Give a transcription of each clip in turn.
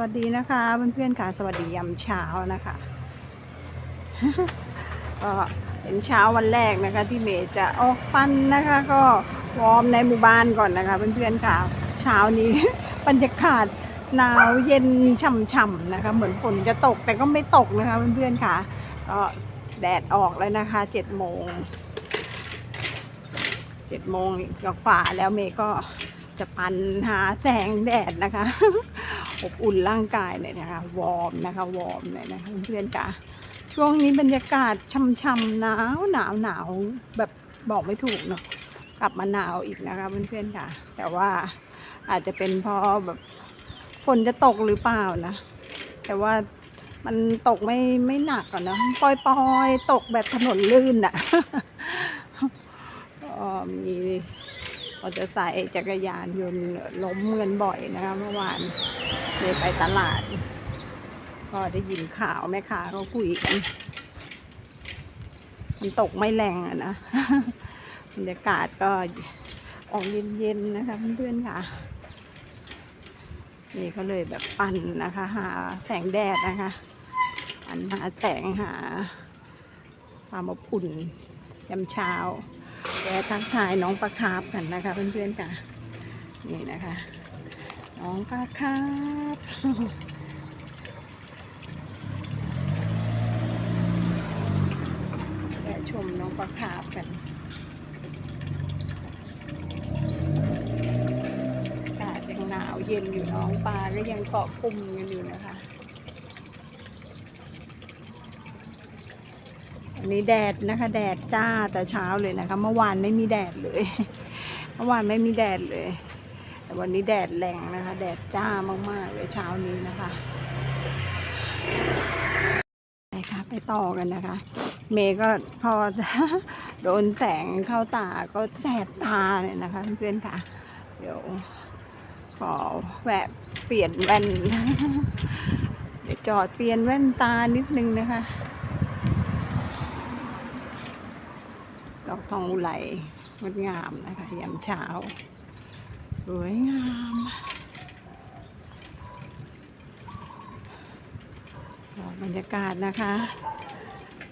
วัสดีนะคะเพื่อนๆค่ะสวัสดียามเช้านะคะก็เป็นเช้าวันแรกนะคะ ที่เมย์จะออกปั้นนะคะ ก็วอร์มในหมู่บ้านก่อนนะคะ เพื่อนๆค่ะเช้านี้บรรยากาศหนาวเย็นฉ่ำๆนะคะ เหมือนฝนจะตกแต่ก็ไม่ตกนะคะ เพื่อนๆค่ะก็แดดออกแล้วนะคะเจ็ดโมงเจ็ดโมงก็ฝ่าแล้วเมย์ก็จะปันหาแสงแดดนะคะ อบอุ่นร่างกายเลยนะคะ วอร์มนะคะ วอร์มเลยนะคะเพื่อนๆจ้ะช่วงนี้บรรยากาศช่ำๆหนาวหนาวหนาวแบบบอกไม่ถูกเนาะกลับมาหนาวอีกนะคะเพื่อนๆค่ะ แต่ว่าอาจจะเป็นเพราะแบบฝนจะตกหรือเปล่านะ แต่ว่ามันตกไม่ไม่หนักอะนาะปล่อยๆตกแบบถนนลื่นอะก็มี มอเตอร์ไซค์จักรยานยนต์ล้มเงินบ่อยนะคะเมื่อวานเลยไปตลาด ก็ได้ยินข่าวแม่ค้าเขาคุยกัน มันตกไม่แรงอะนะบรรยากาศก็ออกเย็นๆนะคะเพื่อนๆค่ะ นี่ก็เลยแบบปั่นนะคะ หาแสงแดดนะคะปั่นหาแสงหาความอบอุ่นยามเช้าะทักทายน้องปลาคาร์ฟกันนะคะเพื่อนๆค่ะ นี่นะคะ น้องปลาคาร์ฟแวะชมน้องปลาคาร์ฟกันอากาศยังหนาวเย็นอยู่น้องปลาก็ยังเกาะกลุ่มกันอยู่นะคะ อันนี้แดดนะคะ แดดจ้าแต่เช้าเลยนะคะ เมื่อวานไม่มีแดดเลย เมื่อวานไม่มีแดดเลย แต่วันนี้แดดแรงนะคะ แดดจ้ามากๆเลยเช้านี้นะคะไปค่ะไปต่อกันนะคะ เมย์ก็พอโดนแสงเข้าตาก็แสบตาเลยนะคะเพื่อนๆค่ะ เดี๋ยวขอแวะเปลี่ยนแว่นเดี๋ยวจอดเปลี่ยนแว่นตานิดนึงนะคะ ดอกทองอุไลงดงามนะคะยามเช้าสวยงามบรรยากาศนะคะ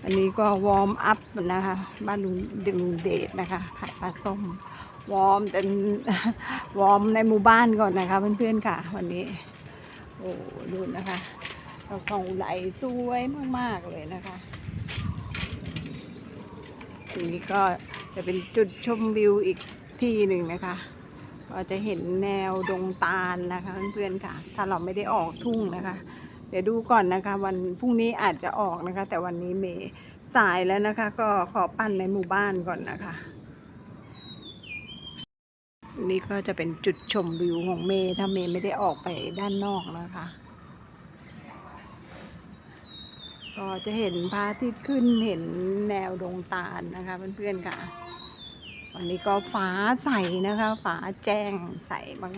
อันนี้ก็วอร์มอัพนะคะ บ้านลุงลุงเดชนะคะขายปลาส้มวอร์มเป็นวอร์มในหมู่บ้านก่อนนะคะ เพื่อนๆค่ะ วันนี้ โอ้ดูนะคะดอกทองอุไหลสวยมากๆเลยนะคะ นี้ก็จะเป็นจุดชมวิวอีกที่หนึ่งนะคะ ก็จะเห็นแนวดงตาลนะคะเพื่อนๆค่ะ ถ้าเราไม่ได้ออกทุ่งนะคะ เดี๋ยวดูก่อนนะคะ วันพรุ่งนี้อาจจะออกนะคะ แต่วันนี้เมย์สายแล้วนะคะ ก็ขอปั้นในหมู่บ้านก่อนนะคะนี่ก็จะเป็นจุดชมวิวของเมย์ถ้าเมย์ไม่ได้ออกไปด้านนอกนะคะ ก็จะเห็นพระอาทิตย์ขึ้นเห็นแนวดงตาลนะคะเพื่อนๆค่ะ วันนี้ก็ฟ้าใสนะคะฟ้าแจ้งใส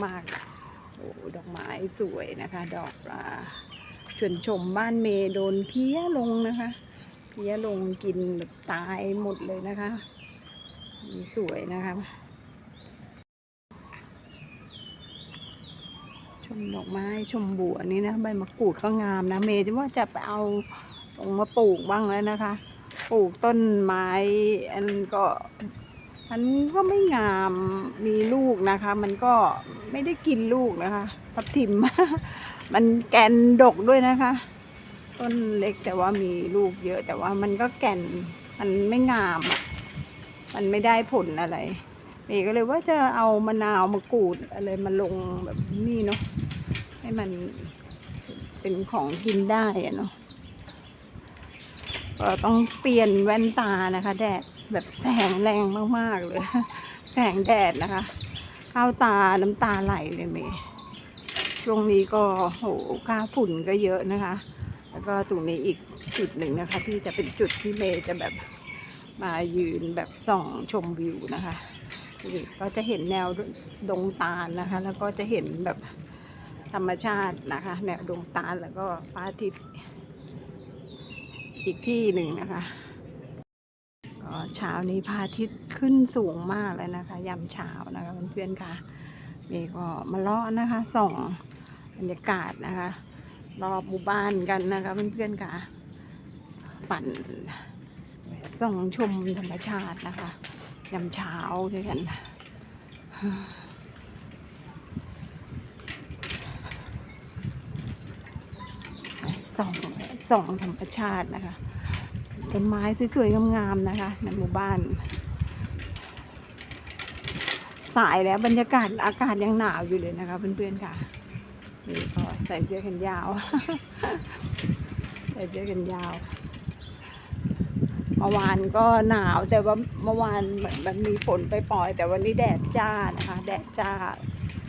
มากๆโอ้ดอกไม้สวยนะคะ ดอกปลาชวนชมบ้านเมยโดนเพี้ยลงนะคะ เพี้ยลงกินแบบตายหมดเลยนะคะสวยนะคะชมดอกไม้ชมบัวนี่นะใบมะกรูดก็งามนะ เมย์จะว่าจะไปเอา งมาปลูกบ้างแล้วนะคะ ปลูกต้นไม้อันก็มันก็ไม่งามมีลูกนะคะ มันก็ไม่ได้กินลูกนะคะทับทิม มันแกนดกด้วยนะคะ ต้นเล็กแต่ว่ามีลูกเยอะ แต่ว่ามันก็แก่นมันไม่งาม มันไม่ได้ผลอะไรเมย์ก็เลยว่าจะเอามะนาวมะกรูดอะไรมาลงแบบนี้เนาะให้มันเป็นของกินได้อะเนาะ ก็ต้องเปลี่ยนแว่นตานะคะ แดดแบบแสงแรงมากๆเลย แสงแดดนะคะ เข้าตาน้ำตาไหลเลยเมย์ช่วงนี้ก็โหค่าฝุ่นก็เยอะนะคะ แล้วก็ตรงนี้อีกจุดหนึ่งนะคะ ที่จะเป็นจุดที่เมย์จะแบบมายืนแบบส่องชมวิวนะคะก็จะเห็นแนวดงตาลนะคะ แล้วก็จะเห็นแบบธรรมชาตินะคะ แนวดงตาลแล้วก็พระอาทิตย์ อีกที่หนึ่งนะคะก็เช้านี้พระอาทิตย์ขึ้นสูงมากเลยนะคะยามเช้านะคะเพื่อนๆค่ะเมย์ก็มาเลาะนะคะส่องบรรยากาศนะคะรอบหมู่บ้านกันนะคะเพื่อนๆค่ะ ปั่นส่องชมธรรมชาตินะคะยามเช้าด้วยกันส่อง ส่องธรรมชาตินะคะต้นไม้สวยๆงามๆนะคะในหมู่บ้าน สายแล้วบรรยากาศอากาศยังหนาวอยู่เลยนะคะเพื่อนๆค่ะนี่ก็ใส่เสื้อแขนยาว ใส่เสื้อแขนยาวเมื่อวานก็หนาวแต่ว่าเมื่อวานเหมือนมันมีฝนไปปล่อย แต่วันนี้แดดจ้านะคะ แดดจ้า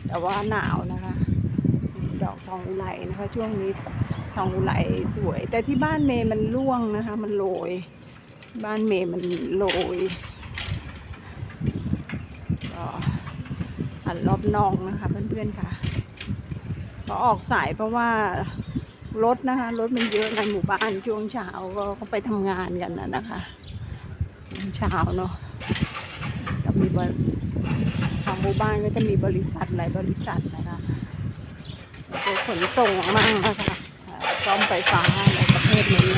แต่ว่าหนาวนะคะ ดอกทองอุไรนะคะ ช่วงนี้ ทองอุไรสวย แต่ที่บ้านเมย์มันร่วงนะคะ มันโรย บ้านเมย์มันโรยก็อันรอบนองนะคะเพื่อนๆค่ะก็ออกสายเพราะว่ารถนะคะรถมันเยอะในหมู่บ้านช่วงเช้าก็ไปทำงานกันนะนะคะช่วงเช้าเนาะก็มีบริทางหมู่บ้านก็จะมีบริษัทหลายบริษัทนะคะขนส่งมั่งนะคะเอ่อ ซ่อมไฟฟ้าอะไรประเภทนี้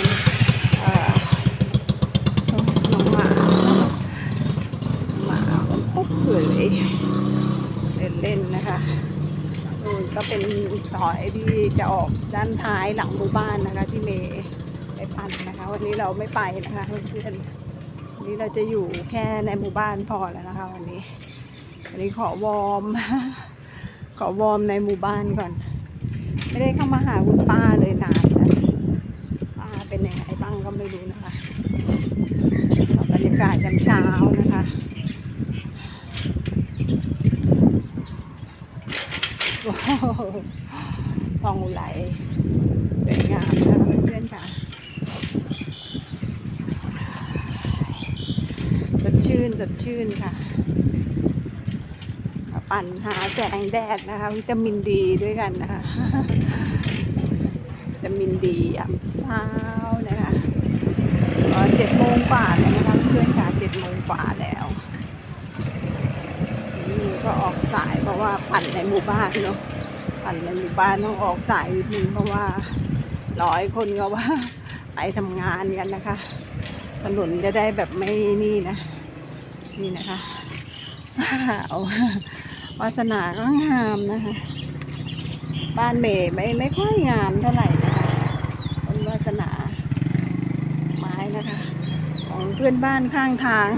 เอ่อน้องหมาหมาปุ๊บเลยเล่นเล่นๆนะคะนู่นก็เป็นซอยที่จะออกด้านท้ายหลังหมู่บ้านนะคะที่เมย์ไปปั่นนะคะ วันนี้เราไม่ไปนะคะเพื่อนๆวันนี้เราจะอยู่แค่ในหมู่บ้านพอแล้วนะคะ วันนี้วันนี้ขอวอร์มขอวอร์มในหมู่บ้านก่อน ไม่ได้เข้ามาหาคุณป้าเลยนานนะป้าเป็นยังไงบ้างก็ไม่รู้นะคะบรรยากาศยามเช้านะคะว้าวทองไหลสวยงามนะคะเพื่อนๆค่ะสดชื่นสดชื่นค่ะปั่นหาแสงแดดนะคะ วิตามินดีด้วยกันนะคะ มินดียามเช้านะคะเจ็ดโมงกว่าแล้วนะคะเพื่อนค่ะเจ็ดโมงกว่าแล้วนี่ก็ออกสายเพราะว่าปั่นในหมู่บ้านเนาะปั่นในหมู่บ้านต้องออกสายนิดนึงเพราะว่าร้อยคนก็ว่าไปทำงานกันนะคะ ถนนจะได้แบบไม่นี่นะ นี่นะคะเอาวาสนาก็งามนะคะ บ้านเมย์ไม่ไม่ค่อยงามเท่าไหร่นะคะต้นวาสนา ไม้นะคะ ของ เพื่อนบ้านข้างทาง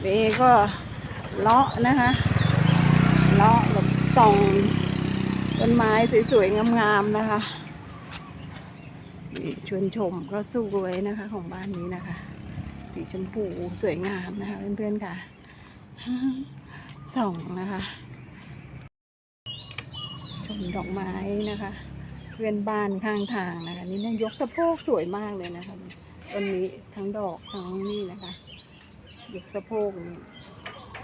เมย์ก็เลาะนะคะเลาะแบบส่องต้นไม้สวยๆงามๆนะคะชวนชมก็สวยนะคะ ของบ้านนี้นะคะ สีชมพูสวยงามนะคะเพื่อนๆค่ะส่องนะคะ ชมดอกไม้นะคะ เพื่อนบ้านข้างทางนะคะ นี่นะยกสะโพกสวยมากเลยนะคะ ต้นนี้ทั้งดอกทั้งนี่นะคะยกสะโพกนี่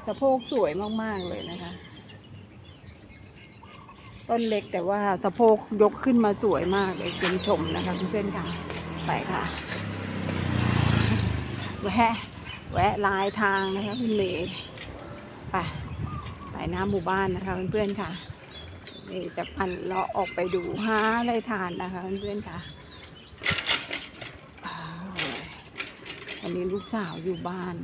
สะโพกสวยมากๆเลยนะคะ ต้นเล็กแต่ว่าสะโพกยกขึ้นมาสวยมากเลยคุณชมนะคะเพื่อนๆค่ะ ไปค่ะ แวะ แวะลายทางนะคะคุณเมย์ไปไปน้าหมู่บ้านนะคะเพื่อนๆค่ะนี่จะปั่นเลาะออกไปดูหาอะไรทานนะคะเพื่อนๆค่ะอ้าว วันนี้ลูกสาวอยู่บ้าน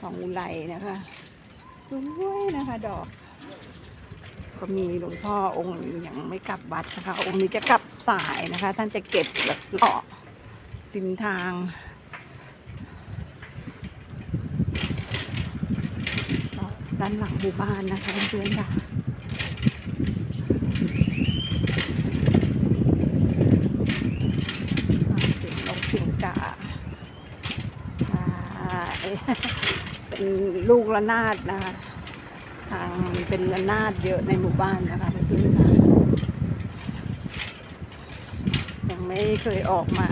ของอุไรนะคะสวยนะคะดอกก็มีหลวงพ่อองค์นึ่งยังไม่กลับวัดนะคะ องค์นี้จะกลับสายนะคะ ท่านจะเก็บแบบเลาะริมทาง ด้านหลังหมู่บ้านนะคะเพื่อนๆค่ะเสียงนกเสียงกาอ่าเป็นลูกระนาดนะคะทางเป็นระนาดเยอะในหมู่บ้านนะคะเพื่อนๆค่ะยังไม่เคยออกมา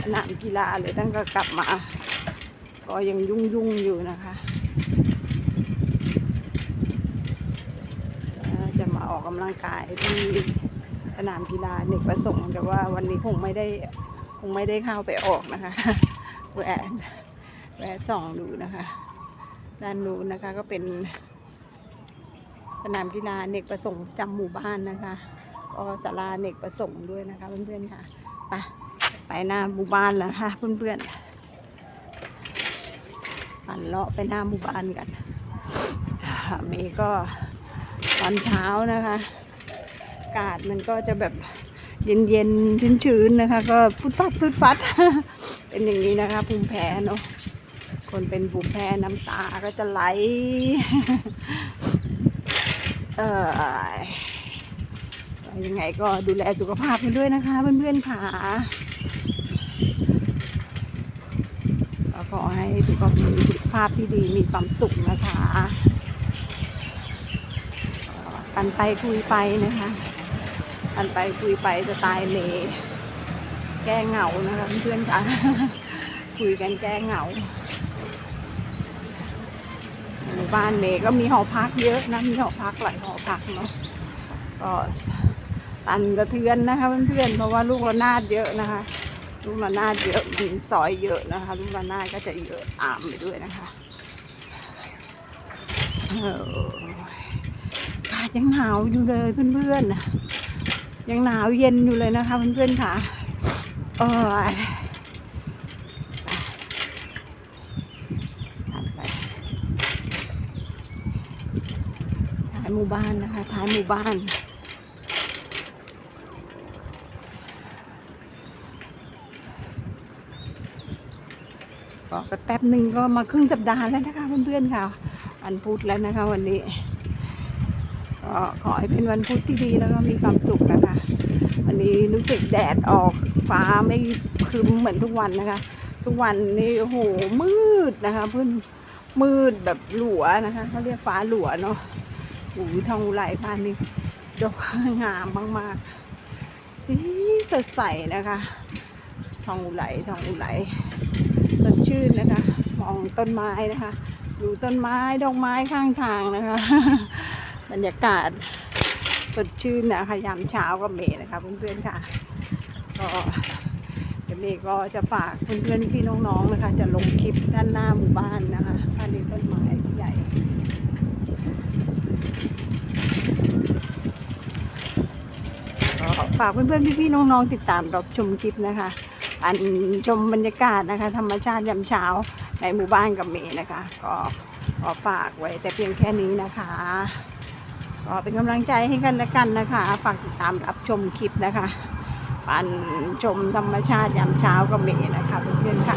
สนามกีฬาเลยตั้งแต่กลับมา ก็ยังยุ่งยุ่งๆอยู่นะคะเออจะมาออกำลังกายที่สนามกีฬาเด็กประสงค์แต่ว่าวันนี้คงไม่ได้คงไม่ได้เข้าไปออกนะคะแหวนแหวนส่องดูนะคะด้านนู้นนะคะก็เป็น สนามกีฬาเด็กประสงค์จำหมู่บ้านนะคะก็ศาลาเด็กประสงค์ด้วยนะคะ เพื่อนๆค่ะไปไปหน้าหมู่บ้านแล้วค่ะเพื่อนๆปั่นเลาะไปหน้าหมู่บ้านกันเมย์ก็ ตอนเช้านะคะ อากาศมันก็จะแบบเย็นๆชื้นๆนะคะ ก็ฟุดฟัดฟุดฟัด เป็นอย่างนี้นะคะภูมิแพ้เนาะคนเป็นภูมิแพ้น้ำตาก็จะไหลเออยังไงก็ดูแลสุขภาพกันด้วยนะคะเพื่อนๆค่ะก็ขอให้สุขภาพมีสุขภาพที่ดีมีความสุขนะคะ ปันไปคุยไปนะคะปันไปคุยไปสไตล์เลแก้เหงานะคะเพื่อนๆค่ะคุยกันแก้เหงาหมู่บ้านเมย์ก็มีหอพักเยอะนะมีหอพักหลายหอพักเนาะก็ตันกระเทือนนะคะเพื่อนๆเพราะว่าลูกระนาดเยอะนะคะ ลูกระนาดเยอะซอยเยอะนะคะ ลูกระนาดก็จะเยอะอามไปด้วยนะคะ เออ ยังหนาวอยู่เลยเพื่อนๆยังหนาวเย็นอยู่เลยนะคะเพื่อนๆค่ะเออไปท้ายหมู่บ้านนะคะท้ายหมู่บ้านก็แป๊บหนึ่งก็มาครึ่งสัปดาห์แล้วนะคะเพื่อนๆค่ะวันพุธแล้วนะคะวันนี้ ก็ขอให้เป็นวันพุธที่ดีแล้วก็มีความสุขนะคะ วันนี้รู้สึกแดดออกฟ้าไม่ครึ้มเหมือนทุกวันนะคะ ทุกวันนี้โอ้โหมืดนะคะเพื่อนมืดแบบหลัวนะคะเขาเรียกฟ้าหลัวเนาะหูทองอุไรพานนี่ดอกงามมากๆสีสดใสนะคะ ทองอุไรทองอุไรสดชื่นนะคะ มองต้นไม้นะคะ ดูต้นไม้ดอกไม้ข้างทางนะคะ บรรยากาศสดชื่นนะคะยามเช้ากับเมย์นะคะเพื่อนๆค่ะ ก็เดี๋ยวเมย์ก็จะฝากเพื่อนๆพี่น้องๆนะคะ จะลงคลิปด้านหน้าหมู่บ้านนะคะภายในต้นไม้ใหญ่ก็ฝากเพื่อนๆพี่ๆน้องๆติดตามรับชมคลิปนะคะ อันชมบรรยากาศนะคะ ธรรมชาติยามเช้าในหมู่บ้านกับเมย์นะคะ ก็ขอฝากไว้แต่เพียงแค่นี้นะคะ ก็เป็นกำลังใจให้กันและกันนะคะ ฝากติดตามรับชมคลิปนะคะปันชมธรรมชาติยามเช้ากับเมย์นะคะเพื่อนๆค่ะ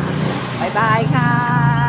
บ๊ายบายค่ะ